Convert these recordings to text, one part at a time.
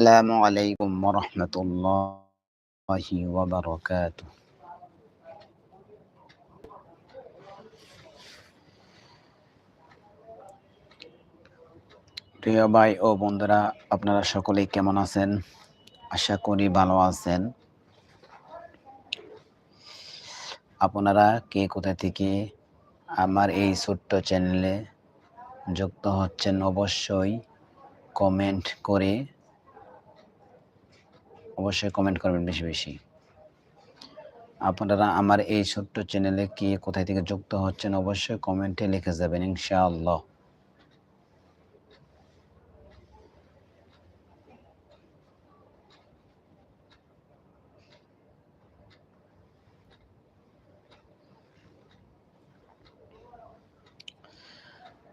السلام عليكم ورحمة الله وبركاته প্রিয় ভাই ও বন্ধুরা আপনারা সকলেই কেমন আছেন আশা করি ভালো আছেন আপনারা কে কোথা থেকে আমার এই ছোট্ট চ্যানেলে যুক্ত হচ্ছেন অবশ্যই কমেন্ট করে অবশ্যই কমেন্ট করবেন বেশি বেশি। আপনারা আমার এই ছোট্ট চ্যানেলে কে কোথায় থেকে যুক্ত হচ্ছেন অবশ্যই কমেন্টে লিখে যাবেন, ইনশাআল্লাহ।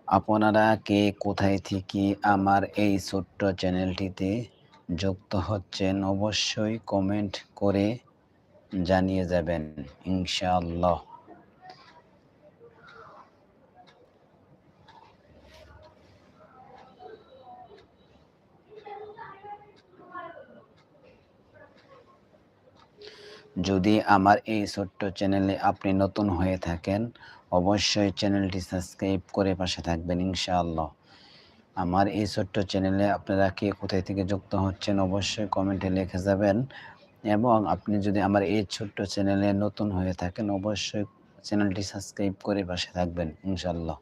আপনারা কে কোথায় থেকে আমার এই ছোট্ট চ্যানেলটিতে যুক্ত হচ্ছেন, অবশ্যই কমেন্ট করে জানিয়ে যাবেন, ইনশাআল্লাহ। যদি আমার এই ছোট্ট চ্যানেলে আপনি নতুন হয়ে থাকেন, অবশ্যই চ্যানেলটি সাবস্ক্রাইব করে পাশে থাকবেন, ইনশাআল্লাহ। আমার এই ছোট্ট চ্যানেলে আপনারা কে কোথায় থেকে যুক্ত হচ্ছেন অবশ্যই কমেন্টে লিখে যাবেন। এবং আপনি যদি আমার এই ছোট্ট চ্যানেলে নতুন হয়ে থাকেন, অবশ্যই চ্যানেলটি সাবস্ক্রাইব করে পাশে থাকবেন, ইনশাআল্লাহ।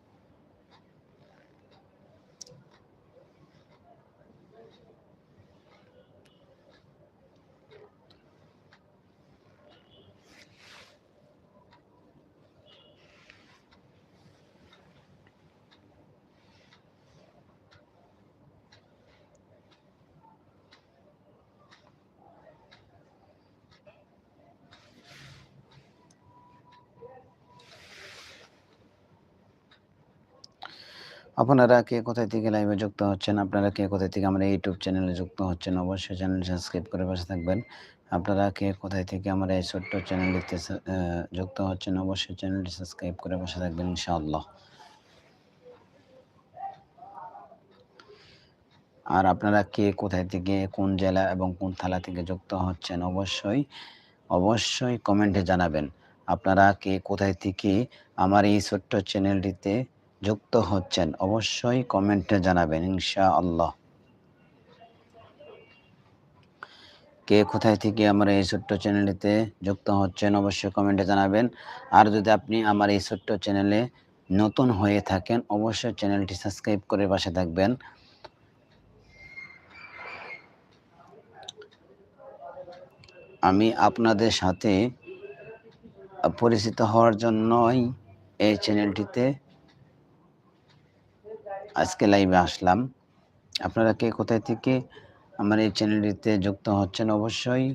আপনারা কে কোথায় থেকে লাইভে যুক্ত হচ্ছেন? আপনারা কে কোথায় থেকে আমার ইউটিউব চ্যানেলে যুক্ত হচ্ছেন? অবশ্যই চ্যানেল সাবস্ক্রাইব করে পাশে থাকবেন। আপনারা কে কোথায় থেকে আমার এই ছোট্ট চ্যানেলটিতে যুক্ত হচ্ছেন? অবশ্যই চ্যানেলটি সাবস্ক্রাইব করে পাশে থাকবেন ইনশাআল্লাহ। আর আপনারা কে কোথায় থেকে, কোন জেলা এবং কোন থালা থেকে যুক্ত হচ্ছেন? অবশ্যই অবশ্যই কমেন্টে জানাবেন। আপনারা কে কোথায় থেকে আমার এই ছোট্ট চ্যানেলটিতে যুক্ত হচ্ছেন, অবশ্যই কমেন্টে জানাবেন ইনশা আল্লাহ কে কোথায় থেকে আমার এই ছোট্ট চ্যানেলটিতে যুক্ত হচ্ছেন, অবশ্যই কমেন্টে জানাবেন। আর যদি আপনি আমার এই ছোট্ট চ্যানেলে নতুন হয়ে থাকেন, অবশ্যই চ্যানেলটি সাবস্ক্রাইব করে পাশে থাকবেন। আমি আপনাদের সাথে পরিচিত হওয়ার জন্যই এই চ্যানেলটিতে আজকে লাইভে আসলাম। আপনারা কে কোথায় থেকে আমার এই চ্যানেলটিতে যুক্ত হচ্ছেন অবশ্যই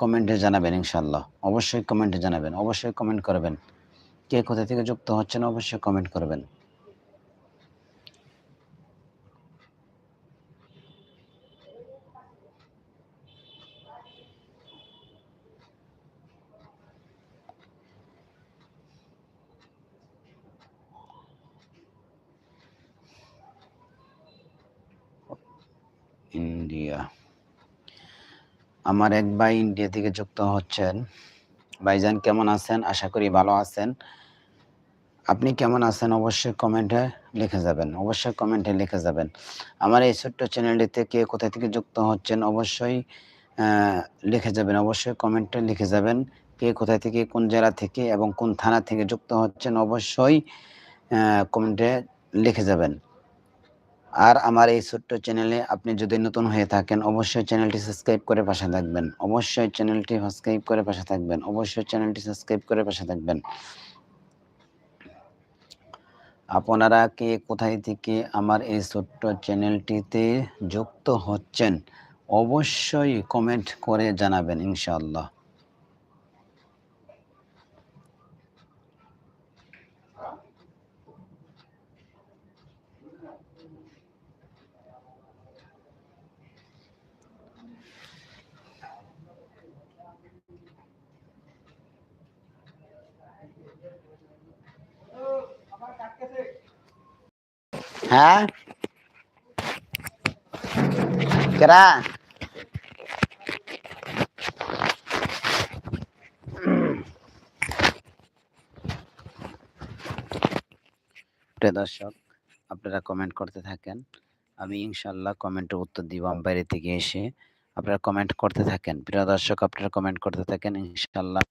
কমেন্টে জানাবেন ইনশাল্লাহ অবশ্যই কমেন্টে জানাবেন, অবশ্যই কমেন্ট করবেন। কে কোথায় থেকে যুক্ত হচ্ছেন অবশ্যই কমেন্ট করবেন। ইন্ডিয়া। আমার এক ভাই ইন্ডিয়া থেকে যুক্ত হচ্ছেন। ভাইজান, কেমন আছেন? আশা করি ভালো আছেন। আপনি কেমন আছেন? অবশ্যই কমেন্টে লিখে যাবেন। অবশ্যই কমেন্টে লিখে যাবেন। আমার এই ছোট্ট চ্যানেলটিতে কে কোথা থেকে যুক্ত হচ্ছেন, অবশ্যই লিখে যাবেন। অবশ্যই কমেন্টে লিখে যাবেন কে কোথায় থেকে, কোন জেলা থেকে এবং কোন থানা থেকে যুক্ত হচ্ছেন। অবশ্যই কমেন্টে লিখে যাবেন। আর আমার এই ছোট্ট চ্যানেলে আপনি যদি নতুন হয়ে থাকেন, অবশ্যই চ্যানেলটি সাবস্ক্রাইব করে পাশে থাকবেন। অবশ্যই চ্যানেলটি সাবস্ক্রাইব করে পাশে থাকবেন। অবশ্যই চ্যানেলটি সাবস্ক্রাইব করে পাশে থাকবেন। আপনারা কে কোথায় থেকে আমার এই ছোট্ট চ্যানেলটিতে যুক্ত হচ্ছেন, অবশ্যই কমেন্ট করে জানাবেন ইনশাআল্লাহ। হ্যাঁ? কেরা? প্রিয় দর্শক, আপনারা কমেন্ট করতে থাকেন। আমি ইনশাল্লাহ কমেন্টের উত্তর দিব আমি বাইরে থেকে এসে। আপনারা কমেন্ট করতে থাকেন। প্রিয় দর্শক, আপনারা কমেন্ট করতে থাকেন ইনশাল্লাহ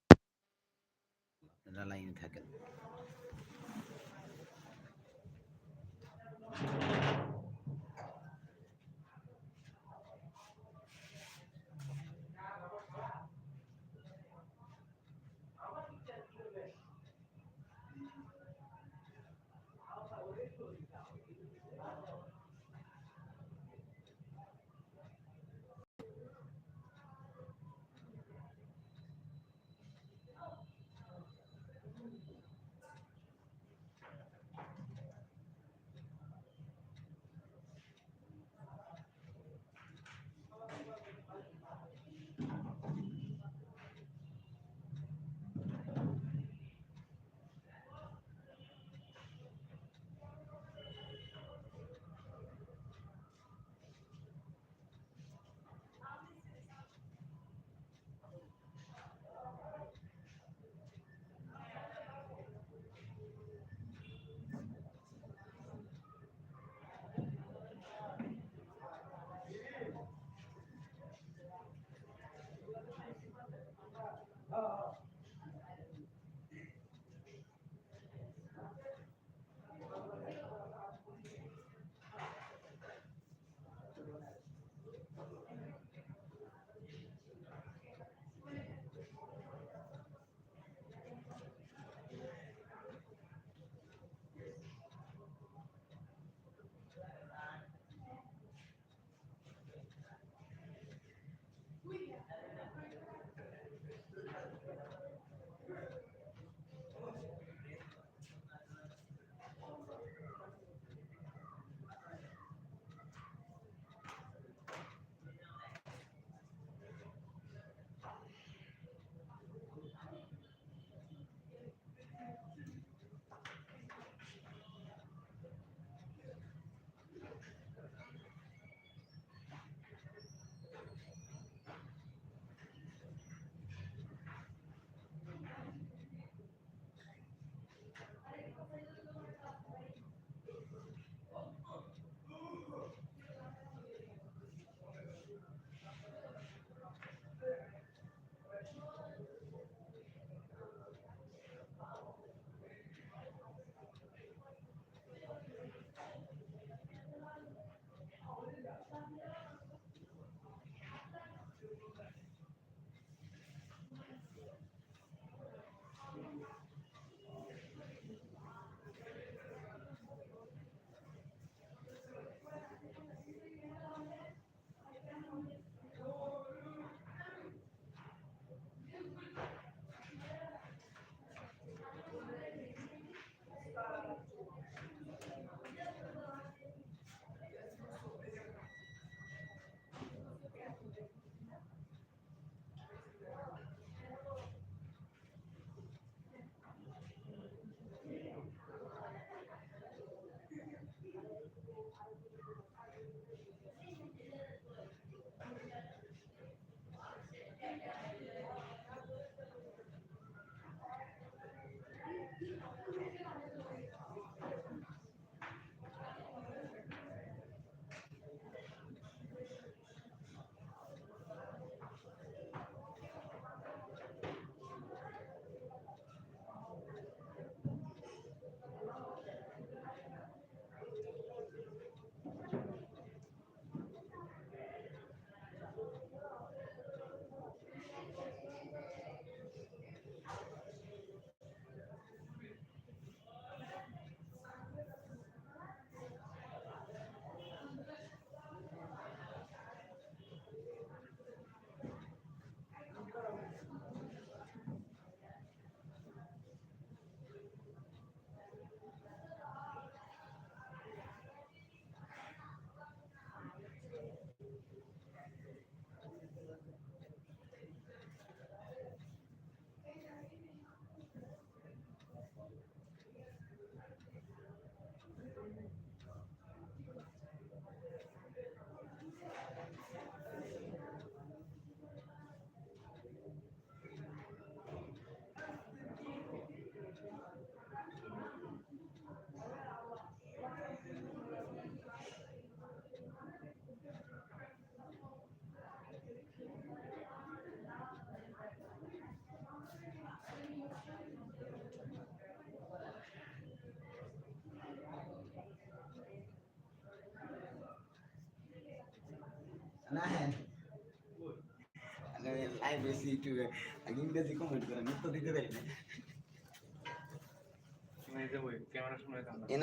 ইংরেজি কমেন্ট করে দিতে পারি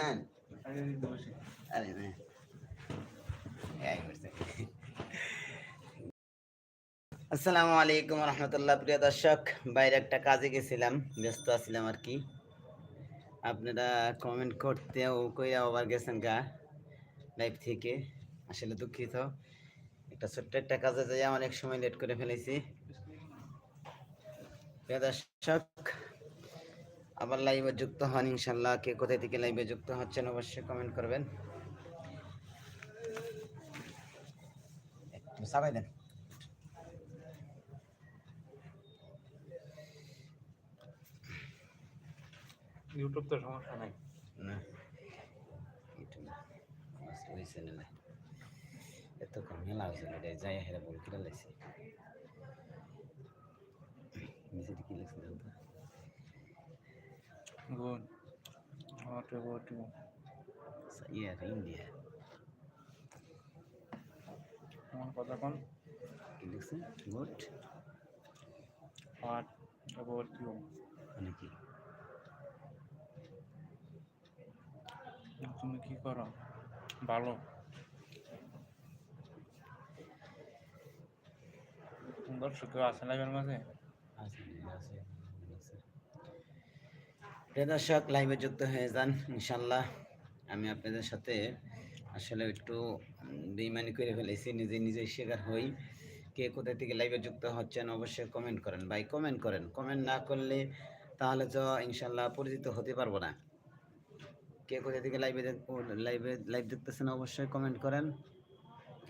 না। আরে না আসসালামু আলাইকুম রহমতুল্লাহ প্রিয় দর্শক। বাইরে একটা কাজে গেছিলাম ব্যস্ত আছিলাম আর কি। আপনারা কমেন্ট করতেও কইরা আবার গেছেন গা লাইভ থেকে। আসলে দুঃখিত। একটা ছোট্ট একটা কাজে যাই অনেক সময় লেট করে ফেলেছি। দর্শক আবার লাইভে যুক্ত হন ইনশাল্লাহ কে কোথায় থেকে লাইভে যুক্ত হচ্ছেন অবশ্যই কমেন্ট করবেন। একটু সাবাই দেন। ইউটিউব তো সমস্যা নাই। না। ইউটিউব ওই চ্যানেলে। এত কম মেলা হয়েছিল এটা যাই হেরা বল কিরা লাগছে। নিচে কি জানো তো? Good. What about you yeah India. আমার কথা কোন। কি লিখছে গুড। হট অ্যাবাউট ইউ মানে কি? তুমি কি করো? ভালো। দর্শক কেউ আছে লাইভের মাঝে। প্রিয় দর্শক লাইভে যুক্ত হয়ে যান ইনশাল্লাহ আমি আপনাদের সাথে আসলে একটু বেইমানি করে ফেলেছি, নিজে নিজে শিকার হই। কে কোথা থেকে লাইভে যুক্ত হচ্ছেন অবশ্যই কমেন্ট করেন। ভাই কমেন্ট করেন। কমেন্ট না করলে তাহলে তো ইনশাল্লাহ পরিচিত হতে পারব না। কে কোথা থেকে লাইভে লাইভে লাইভ দেখতেছেন অবশ্যই কমেন্ট করেন।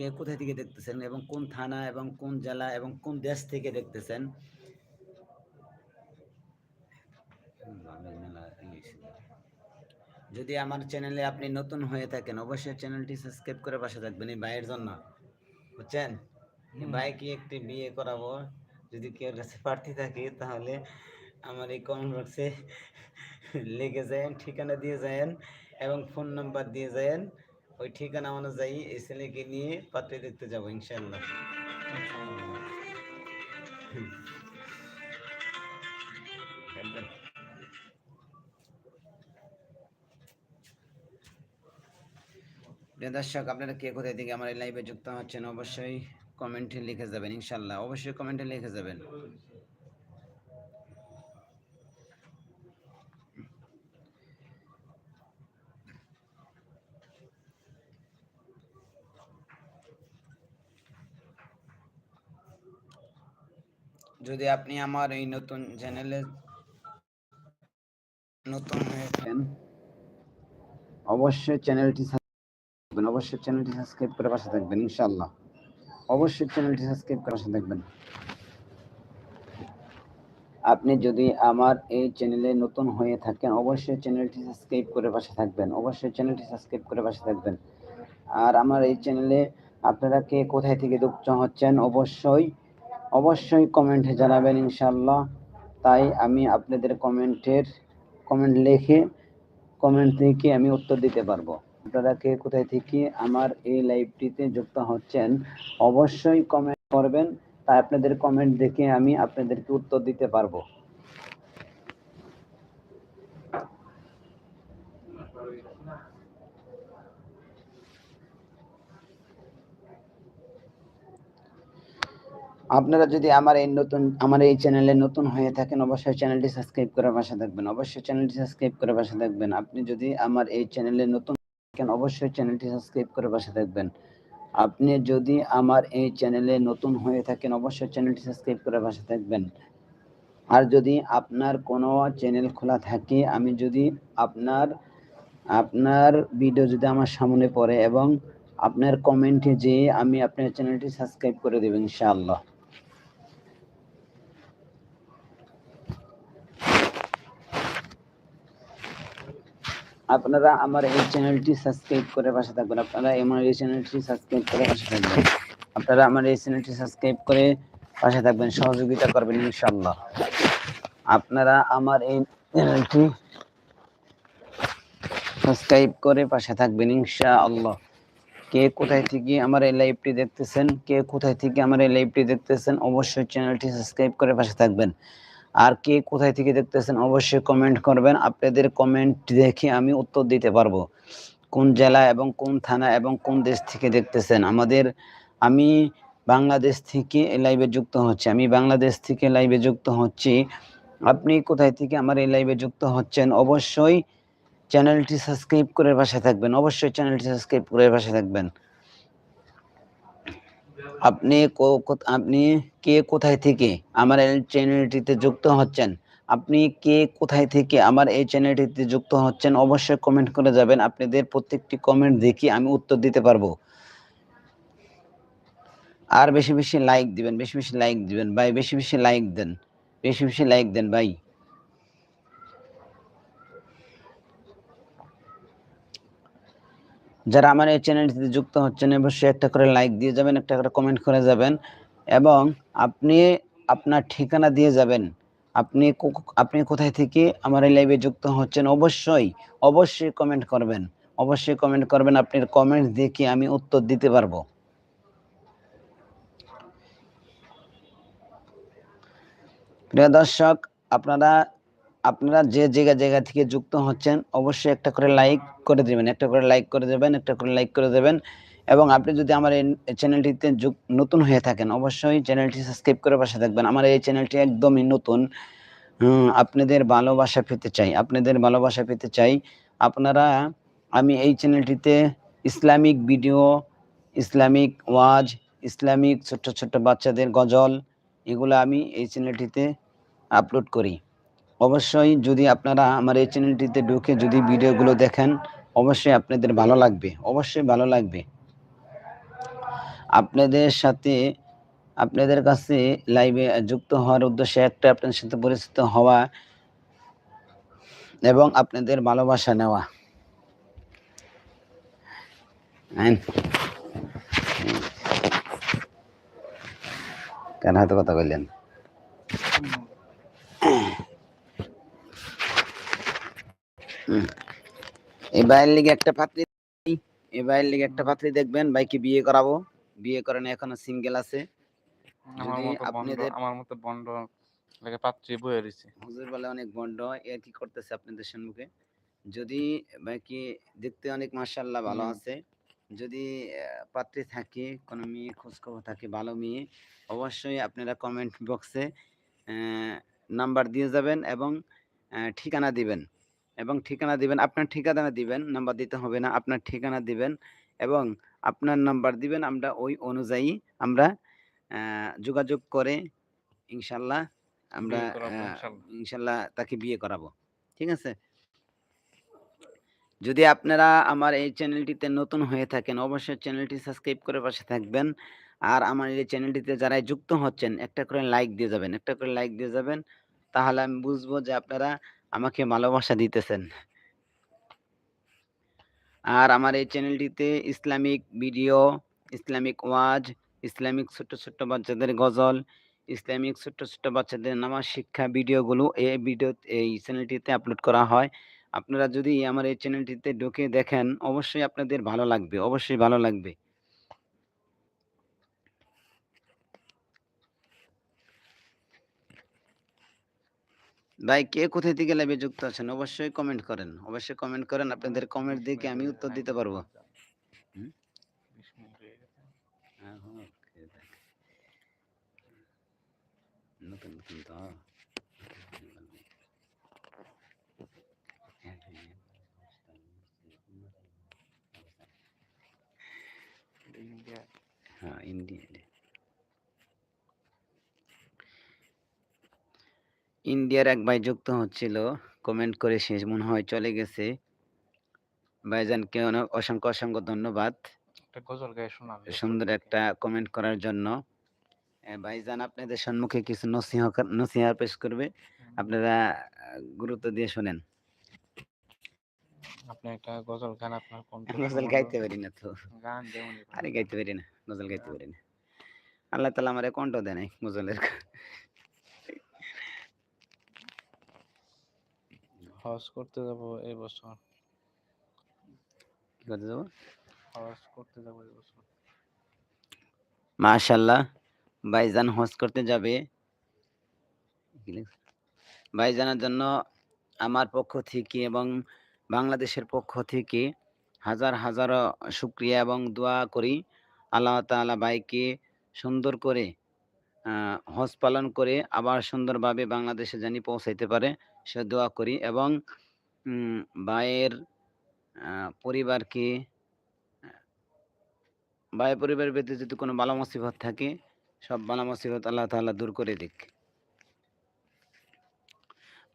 কে কোথা থেকে দেখতেছেন এবং কোন থানা এবং কোন জেলা এবং কোন দেশ থেকে দেখতেছেন। যদি আমার চ্যানেলে আপনি নতুন হয়ে থাকেন অবশ্যই চ্যানেলটি সাবস্ক্রাইব করে পাশে থাকবেন এই ভাইয়ের জন্য বুঝছেন হুম। ভাইকে একটি বিয়ে করাবো যদি কেউ কাছে প্রার্থী থাকে তাহলে আমার এই কমেন্ট বক্সে লিখে যায়েন ঠিকানা দিয়ে যায়েন এবং ফোন নাম্বার দিয়ে যায়েন ওই ঠিকানা অনুযায়ী এই ছেলেকে নিয়ে পাত্রে দেখতে যাব ইনশাল্লাহ দর্শক, আপনারা কে কোথায় থেকে আমার এই লাইভে যুক্ত হচ্ছেন, অবশ্যই কমেন্টে লিখে যাবেন ইনশাল্লাহ অবশ্যই কমেন্টে লিখে যাবেন। যদি আপনি আমার এই নতুন চ্যানেলে নতুন হয়ে থাকেন, অবশ্যই চ্যানেলটি থাকবেন অবশ্যই চ্যানেলটি সাবস্ক্রাইব করে পাশে থাকবেন, ইনশাআল্লাহ। অবশ্যই চ্যানেলটি সাবস্ক্রাইব করে পাশে থাকবেন। আপনি যদি আমার এই চ্যানেলে নতুন হয়ে থাকেন, অবশ্যই চ্যানেলটি সাবস্ক্রাইব করে পাশে থাকবেন, অবশ্যই চ্যানেলটি সাবস্ক্রাইব করে পাশে থাকবেন। আর আমার এই চ্যানেলে আপনারা কে কোথায় থেকে যুক্ত হচ্ছেন, অবশ্যই অবশ্যই কমেন্টে জানাবেন ইনশাল্লাহ তাই আমি আপনাদের কমেন্টের কমেন্ট লিখে কমেন্ট থেকে আমি উত্তর দিতে পারব। আপনারা কে কোথায় থেকে আমার এই লাইভটিতে যুক্ত হচ্ছেন, অবশ্যই কমেন্ট করবেন। তাই আপনাদের কমেন্ট দেখে আমি আপনাদেরকে উত্তর দিতে পারব। আপনারা যদি আমার এই নতুন, আমার এই চ্যানেলে নতুন হয়ে থাকেন, অবশ্যই চ্যানেলটি সাবস্ক্রাইব করে পাশে থাকবেন। অবশ্যই চ্যানেলটি সাবস্ক্রাইব করে পাশে থাকবেন। আপনি যদি আমার এই চ্যানেলে নতুন থাকেন, অবশ্যই চ্যানেলটি সাবস্ক্রাইব করে পাশে থাকবেন। আপনি যদি আমার এই চ্যানেলে নতুন হয়ে থাকেন, অবশ্যই চ্যানেলটি সাবস্ক্রাইব করে পাশে থাকবেন। আর যদি আপনার কোনো চ্যানেল খোলা থাকে, আমি যদি আপনার আপনার ভিডিও যদি আমার সামনে পড়ে এবং আপনার কমেন্টে যেয়ে আমি আপনার চ্যানেলটি সাবস্ক্রাইব করে দেব ইনশাআল্লাহ। আপনারা আমার এই চ্যানেলটি সাবস্ক্রাইব করে পাশে থাকবেন আপনারা আমার এই চ্যানেলটি সাবস্ক্রাইব করে পাশে থাকবেন আপনারা আমার এই চ্যানেলটি সাবস্ক্রাইব করে পাশে থাকবেন, সহযোগিতা করবেন ইনশাআল্লাহ। আপনারা আমার এই চ্যানেলটি সাবস্ক্রাইব করে পাশে থাকবেন ইনশাআল্লাহ। কে কোথায় থেকে আমার এই লাইভটি দেখতেছেন, কে কোথায় থেকে আমার এই লাইভটি দেখতেছেন, অবশ্যই চ্যানেলটি সাবস্ক্রাইব করে পাশে থাকবেন। আর কে কোথায় থেকে দেখতেছেন অবশ্যই কমেন্ট করবেন। আপনাদের কমেন্ট দেখে আমি উত্তর দিতে পারব। কোন জেলা এবং কোন থানা এবং কোন দেশ থেকে দেখতেছেন? আমাদের, আমি বাংলাদেশ থেকে লাইভে যুক্ত হচ্ছে। আমি বাংলাদেশ থেকে লাইভে যুক্ত হচ্ছি। আপনি কোথায় থেকে আমার এই লাইভে যুক্ত হচ্ছেন? অবশ্যই চ্যানেলটি সাবস্ক্রাইব করে পাশে থাকবেন। অবশ্যই চ্যানেলটি সাবস্ক্রাইব করে পাশে থাকবেন। আপনি আপনি কে কোথায় থেকে আমার এই চ্যানেলটিতে যুক্ত হচ্ছেন? আপনি কে কোথায় থেকে আমার এই চ্যানেলটিতে যুক্ত হচ্ছেন? অবশ্যই কমেন্ট করে যাবেন। আপনাদের প্রত্যেকটি কমেন্ট দেখি আমি উত্তর দিতে পারব। আর বেশি বেশি লাইক দিবেন, বেশি বেশি লাইক দিবেন, ভাই। বেশি বেশি লাইক দেন, বেশি বেশি লাইক দেন, ভাই। যারা আমার এই চ্যানেলটিতে যুক্ত হচ্ছেন, অবশ্যই একটা করে লাইক দিয়ে যাবেন, একটা করে কমেন্ট করে যাবেন এবং আপনি আপনার ঠিকানা দিয়ে যাবেন। আপনি আপনি কোথায় থেকে আমার এই লাইভে যুক্ত হচ্ছেন, অবশ্যই অবশ্যই কমেন্ট করবেন। অবশ্যই কমেন্ট করবেন, আপনার কমেন্ট দেখে আমি উত্তর দিতে পারব। প্রিয় দর্শক, আপনারা আপনারা যে জায়গা জায়গা থেকে যুক্ত হচ্ছেন, অবশ্যই একটা করে লাইক করে দেবেন, একটা করে লাইক করে দেবেন, একটা করে লাইক করে দেবেন। এবং আপনি যদি আমার এই চ্যানেলটিতে নতুন হয়ে থাকেন, অবশ্যই চ্যানেলটি সাবস্ক্রাইব করে পাশে থাকবেন। আমার এই চ্যানেলটি একদমই নতুন। আপনাদের ভালোবাসা পেতে চাই, আপনাদের ভালোবাসা পেতে চাই। আপনারা, আমি এই চ্যানেলটিতে ইসলামিক ভিডিও ইসলামিক ওয়াজ, ইসলামিক ছোট্ট ছোট্ট বাচ্চাদের গজল, এগুলো আমি এই চ্যানেলটিতে আপলোড করি। অবশ্যই যদি আপনারা আমার এই চ্যানেলটিতে ঢুকে যদি ভিডিওগুলো দেখেন, অবশ্যই আপনাদের ভালো লাগবে, অবশ্যই ভালো লাগবে। আপনাদের সাথে, আপনাদের কাছে লাইভে যুক্ত হওয়ার উদ্দেশ্যে একটা আপনাদের সাথে পরিচিত হওয়া এবং আপনাদের ভালোবাসা নেওয়া। কেন হাতে কথা বললেন? এই ভাইয়ের লিগে একটা পাত্রী এই ভাইয়ের লিগে একটা পাত্রী দেখবেন ভাইকে বিয়ে করাবো। বিয়ে করেন এখনও সিঙ্গেল আছে। যদি মতো আপনাদের- আমার মতো বন্ড লাগে পাত্রী বয়ে রয়েছে। হুজুর বলে অনেক বন্ড এর কি করতেছে আপনাদের সম্মুখে? যদি বাকি দেখতে অনেক মার্শাল্লাহ ভালো আছে যদি পাত্রী থাকে কোনো মেয়ে খোঁজখবর থাকে ভালো মেয়ে অবশ্যই আপনারা কমেন্ট বক্সে নাম্বার দিয়ে যাবেন এবং ঠিকানা দিবেন। এবং ঠিকানা দিবেন আপনার ঠিকানা দিবেন নাম্বার দিতে হবে না আপনার ঠিকানা দিবেন এবং আপনার নাম্বার দিবেন আমরা ওই অনুযায়ী আমরা যোগাযোগ করে ইনশাল্লাহ আমরা। ইনশাল্লাহ তাকে বিয়ে করাবো ঠিক আছে যদি আপনারা আমার এই চ্যানেলটিতে নতুন হয়ে থাকেন অবশ্যই চ্যানেলটি সাবস্ক্রাইব করে পাশে থাকবেন আর আমার এই চ্যানেলটিতে যারা যুক্ত হচ্ছেন একটা করে লাইক দিয়ে যাবেন একটা করে লাইক দিয়ে যাবেন তাহলে আমি বুঝব যে আপনারা আমাকে ভালোবাসা দিতেছেন। আর আমার এই চ্যানেলটিতে ইসলামিক ভিডিও, ইসলামিক ওয়াজ, ইসলামিক ছোট্ট ছোট্ট বাচ্চাদের গজল, ইসলামিক ছোট্ট ছোট্ট বাচ্চাদের নামাজ শিক্ষা ভিডিওগুলো এই ভিডিও, এই চ্যানেলটিতে আপলোড করা হয়। আপনারা যদি আমার এই চ্যানেলটিতে ঢুকে দেখেন, অবশ্যই আপনাদের ভালো লাগবে, অবশ্যই ভালো লাগবে। ভাই কে কোথায় থেকে লাইভে যুক্ত আছেন? অবশ্যই কমেন্ট করেন। অবশ্যই কমেন্ট করেন। আপনাদের কমেন্ট দেখে আমি উত্তর দিতে পারব? বিশ মিনিট হয়ে। হ্যাঁ। নতুন নতুন তো। হ্যাঁ ইন্ডিয়া। ইন্ডিয়ার এক ভাই যুক্ত হচ্ছিল কমেন্ট করে শেষ মনে হয় চলে গেছে। ভাইজানকে অনেক অসংখ্য অসংখ্য ধন্যবাদ। একটা গজল গায়ে সুন্দর একটা কমেন্ট করার জন্য। ভাইজান আপনাদের সম্মুখে কিছু নসিহা নসিহা পেশ করবে। আপনারা গুরুত্ব দিয়ে শোনেন। আপনি একটা গজল গান আপনার কোন গজল গাইতে পারি না তো। গান যেমন আরে গাইতে পারি না গজল গাইতে পারি না। আল্লাহ তালা আমার কণ্ঠ দেয় নাই গজলের। হজ করতে যাব এই বছর। কি করতে যাব? হজ করতে যাব এবছর মাশাল্লাহ ভাইজান হজ করতে যাবে। ভাইজানের জন্য আমার পক্ষ থেকে এবং বাংলাদেশের পক্ষ থেকে হাজার হাজার শুক্রিয়া এবং দোয়া করি। আল্লাহ তাআলা ভাইকে সুন্দর করে হজ পালন করে আবার সুন্দরভাবে বাংলাদেশে জানি পৌঁছাইতে পারে। সে দোয়া করি এবং ভাইয়ের পরিবারকে ভাই পরিবারের ভিতরে যদি কোনো বালা মুসিবত থাকে, সব বালা মুসিবত আল্লাহ তাআলা দূর করে দিক।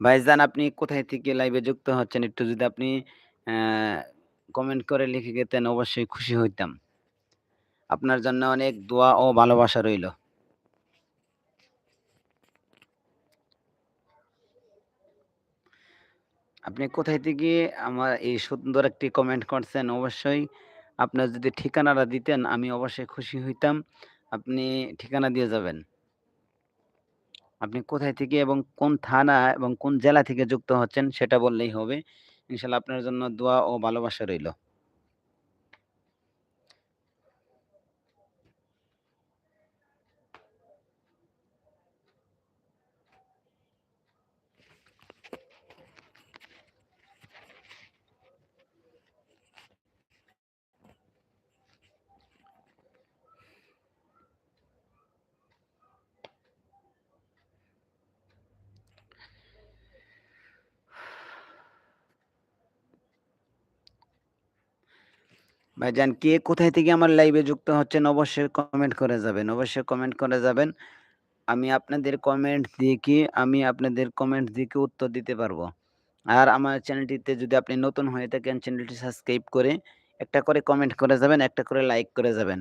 ভাই ভাইজান, আপনি কোথায় থেকে লাইভে যুক্ত হচ্ছেন? একটু যদি আপনি কমেন্ট করে লিখে গেতেন, অবশ্যই খুশি হইতাম। আপনার জন্য অনেক দোয়া ও ভালোবাসা রইল। আপনি কোথায় থেকে আমার এই সুন্দর একটি কমেন্ট করছেন? অবশ্যই আপনার যদি ঠিকানাটা দিতেন, আমি অবশ্যই খুশি হইতাম। আপনি ঠিকানা দিয়ে যাবেন। আপনি কোথায় থেকে এবং কোন থানা এবং কোন জেলা থেকে যুক্ত হচ্ছেন, সেটা বললেই হবে। ইনশাল্লাহ আপনার জন্য দোয়া ও ভালোবাসা রইল। ভাইজান, কে কোথায় থেকে আমার লাইভে যুক্ত হচ্ছেন অবশ্যই কমেন্ট করে যাবেন, অবশ্যই কমেন্ট করে যাবেন। আমি আপনাদের কমেন্ট দেখে, আমি আপনাদের কমেন্ট দেখে উত্তর দিতে পারব। আর আমার চ্যানেলটিতে যদি আপনি নতুন হয়ে থাকেন চ্যানেলটি সাবস্ক্রাইব করে একটা করে কমেন্ট করে যাবেন, একটা করে লাইক করে যাবেন।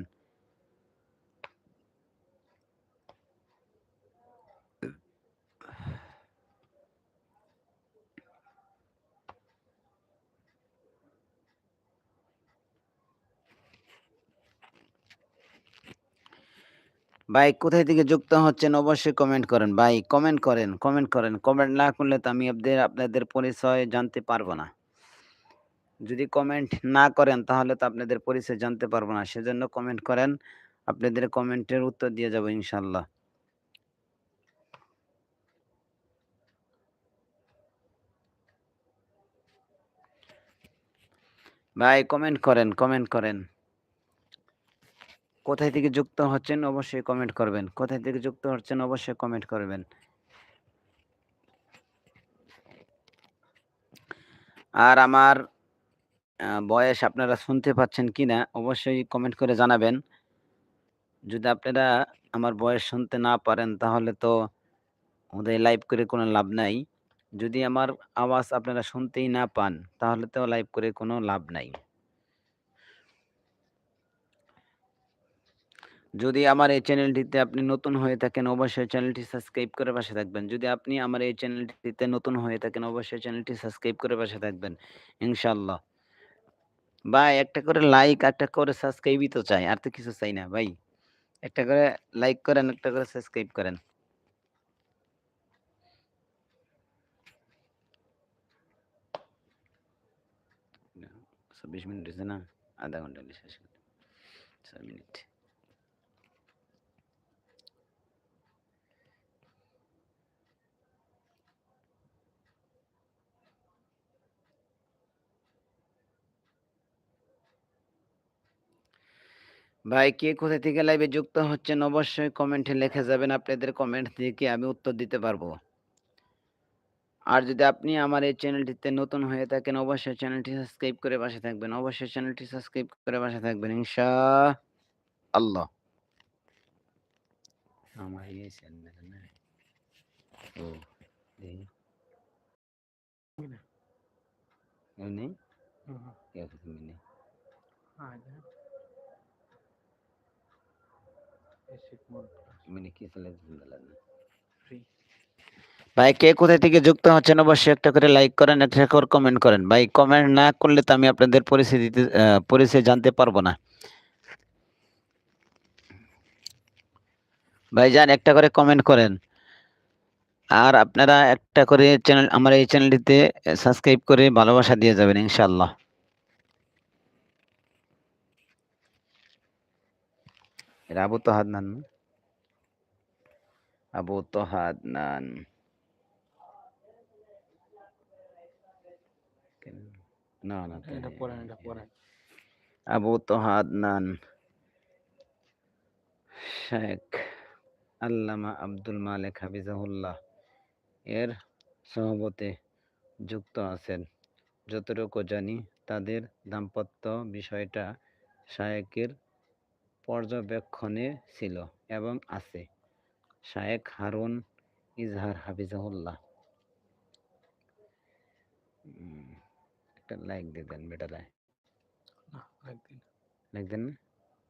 ভাই, কোথায় থেকে যুক্ত হচ্ছেন অবশ্যই কমেন্ট করেন। ভাই কমেন্ট করেন কমেন্ট করেন। কমেন্ট না করলে তো আমি আপনাদের আপনাদের পরিচয় জানতে পারব না। যদি কমেন্ট না করেন তাহলে তো আপনাদের পরিচয় জানতে পারব না। সেজন্য কমেন্ট করেন, আপনাদের কমেন্টের উত্তর দিয়ে যাব ইনশাল্লাহ ভাই কমেন্ট করেন কমেন্ট করেন। কোথায় থেকে যুক্ত হচ্ছেন অবশ্যই কমেন্ট করবেন। কোথায় থেকে যুক্ত হচ্ছেন অবশ্যই কমেন্ট করবেন। আর আমার বয়স আপনারা শুনতে পাচ্ছেন কিনা অবশ্যই কমেন্ট করে জানাবেন। যদি আপনারা আমার বয়স শুনতে না পারেন তাহলে তো ওদের লাইভ করে কোনো লাভ নাই। যদি আমার আওয়াজ আপনারা শুনতেই না পান তাহলে তো লাইভ করে কোনো লাভ নাই। যদি আমার এই চ্যানেলটিতে আপনি নতুন হয়ে থাকেন, অবশ্যই চ্যানেলটি সাবস্ক্রাইব করে পাশে থাকবেন। যদি আপনি আমার এই চ্যানেলটিতে নতুন হয়ে থাকেন, অবশ্যই চ্যানেলটি সাবস্ক্রাইব করে পাশে থাকবেন, ইনশাল্লাহ। ভাই, একটা করে লাইক একটা করে সাবস্ক্রাইবই তো চাই, আর তো কিছু চাই না, ভাই। একটা করে লাইক করেন, একটা করে সাবস্ক্রাইব করেন। চব্বিশ মিনিট হয়েছে না, আধা ঘণ্টা শেষ মিনিট। ভাই কে কোথা থেকে লাইভে যুক্ত হচ্ছেন অবশ্যই কমেন্টে লিখে যাবেন। আপনাদের কমেন্ট দেখে আমি উত্তর দিতে পারব। আর যদি আপনি আমার এই চ্যানেলটিতে নতুন হয়ে থাকেন অবশ্যই চ্যানেলটি সাবস্ক্রাইব করে পাশে থাকবেন। অবশ্যই চ্যানেলটি সাবস্ক্রাইব করে পাশে থাকবেন ইনশা আল্লাহ আমার এই চ্যানেল না ও নেই। কেউ নেই মানে কি চলে ফ্রি ভাই কে কোথা থেকে যুক্ত হচ্ছেন অবশ্যই একটা করে লাইক করেন একটা করে কমেন্ট করেন। ভাই কমেন্ট না করলে তো আমি আপনাদের পরিচয় দিতে পরিচয় জানতে পারব না। ভাই ভাইজান একটা করে কমেন্ট করেন। আর আপনারা একটা করে চ্যানেল আমার এই চ্যানেলটিতে সাবস্ক্রাইব করে ভালোবাসা দিয়ে যাবেন ইনশাআল্লাহ। এটা আবু তো হাদনান না? আবু তো হাদনান না না তো এটা এই- পড়েন এটা পড়েন। আবু তো হাদনান শেখ আল্লামা আব্দুল মালিক হাফিজাহুল্লাহ এর সহবতে যুক্ত আছেন। যতটুকু জানি তাদের দাম্পত্য বিষয়টা শায়েকের পর্যবেক্ষণে ছিল এবং আছে। শায়েক হারুন ইজহার হাফিজাহুল্লাহ। একটা লাইক দিয়ে দেন বেটারা না লাইক লাইক দেন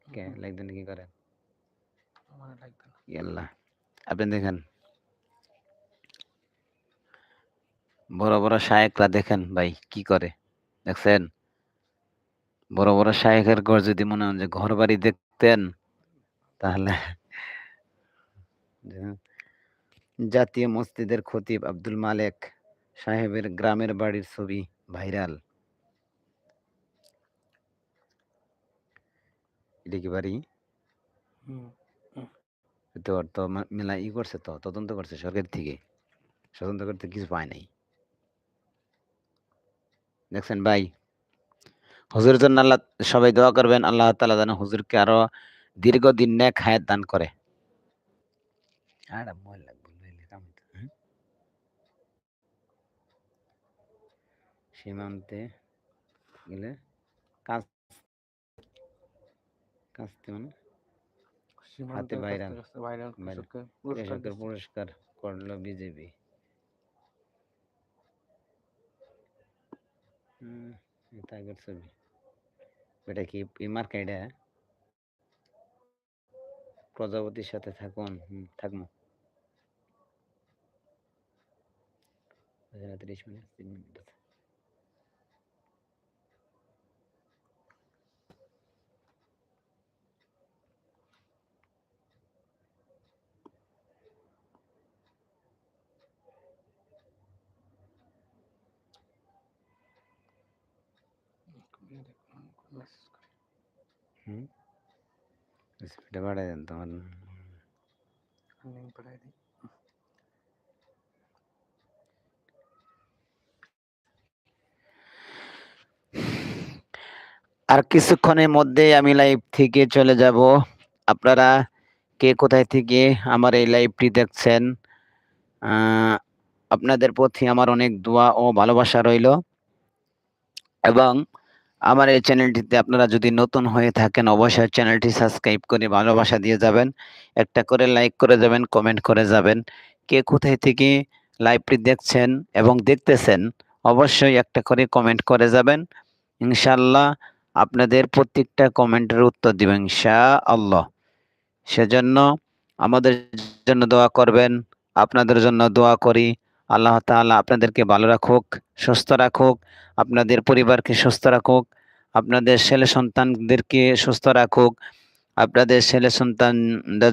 কে? লাইক দেন কি করেন? আপনি দেখেন। বড় বড় শায়েকরা দেখেন ভাই কি করে দেখছেন? বড় বড় শায়েকের ঘর যদি মনে হয় যে ঘর বাড়ি দেখতেন তাহলে জাতীয় মসজিদের খতিব আব্দুল মালেক সাহেবের গ্রামের বাড়ির ছবি ভাইরাল। এটা কি বাড়ি? তো মা- মেলা ই করছে তো তদন্ত করছে সরকার থেকে। তদন্ত করতে কিছু পায় নাই। দেখছেন ভাই? হুজুরের জন্য আল্লাহ সবাই দোয়া করবেন আল্লাহ তাআলা যেন হুজুরকে আরও দীর্ঘদিন নেক হায়াত দান করে? সীমান্তে গেলে কাজ কাজতে মানে ভাইরাল। পুরস্কার করল বিজেপি হুম টাইগার ছবি এটা কি ইমার কাইডা প্রজাপতির সাথে থাকুন থাকব ত্রিশ মিনিট তিন মিনিট আছে। মেসেজ করে। হুম স্পিডে বাড়াই দেন তোমার পাঠাই দিই আর কিছুক্ষণের মধ্যে আমি লাইভ থেকে চলে যাব। আপনারা কে কোথায় থেকে আমার এই লাইভটি দেখছেন আপনাদের প্রতি আমার অনেক দোয়া ও ভালোবাসা রইল। এবং আমার এই চ্যানেলটিতে আপনারা যদি নতুন হয়ে থাকেন, অবশ্যই চ্যানেলটি সাবস্ক্রাইব করে ভালোবাসা দিয়ে যাবেন। একটা করে লাইক করে যাবেন, কমেন্ট করে যাবেন। কে কোথায় থেকে লাইভটি দেখছেন এবং দেখতেছেন, অবশ্যই একটা করে কমেন্ট করে যাবেন। ইনশাল্লাহ আপনাদের প্রত্যেকটা কমেন্টের উত্তর দিবেন ইনশা আল্লাহ সেজন্য আমাদের জন্য দোয়া করবেন, আপনাদের জন্য দোয়া করি। আল্লাহ তাআলা আপনাদেরকে ভালো রাখুক, সুস্থ রাখুক, আপনাদের পরিবারকে সুস্থ রাখুক, আপনাদের ছেলে সন্তানদেরকে সুস্থ রাখুক, আপনাদের ছেলে সন্তান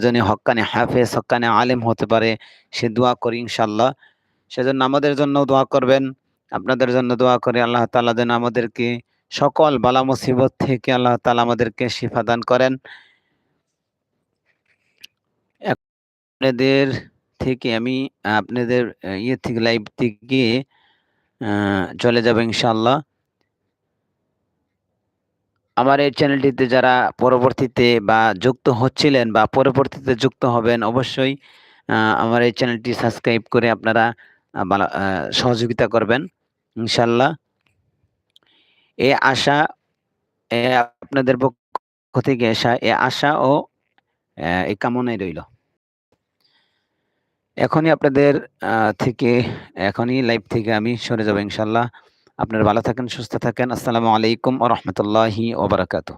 যেন হক্কানে হাফেজ হক্কানে আলেম হতে পারে, সে দোয়া করি ইনশাল্লাহ সেজন্য আমাদের জন্য দোয়া করবেন, আপনাদের জন্য দোয়া করে আল্লাহ তাআলা যেন আমাদেরকে সকল বালা মুসিবত থেকে আল্লাহ তাআলা আমাদেরকে শিফা দান করেন। আপনাদের থেকে আমি আপনাদের ইয়ে থেকে লাইভ থেকে চলে যাব ইনশাল্লাহ আমার এই চ্যানেলটিতে যারা পরবর্তীতে বা যুক্ত হচ্ছিলেন বা পরবর্তীতে যুক্ত হবেন, অবশ্যই আমার এই চ্যানেলটি সাবস্ক্রাইব করে আপনারা সহযোগিতা করবেন ইনশাল্লাহ এ আশা, এ আপনাদের পক্ষ থেকে আসা এ আশা ও এই কামনাই রইল। এখনই আপনাদের থেকে, এখনই লাইভ থেকে আমি সরে যাব ইনশাল্লাহ আপনারা ভালো থাকেন, সুস্থ থাকেন। আসসালামু আলাইকুম ও রহমতুল্লাহি ওবরাকাতু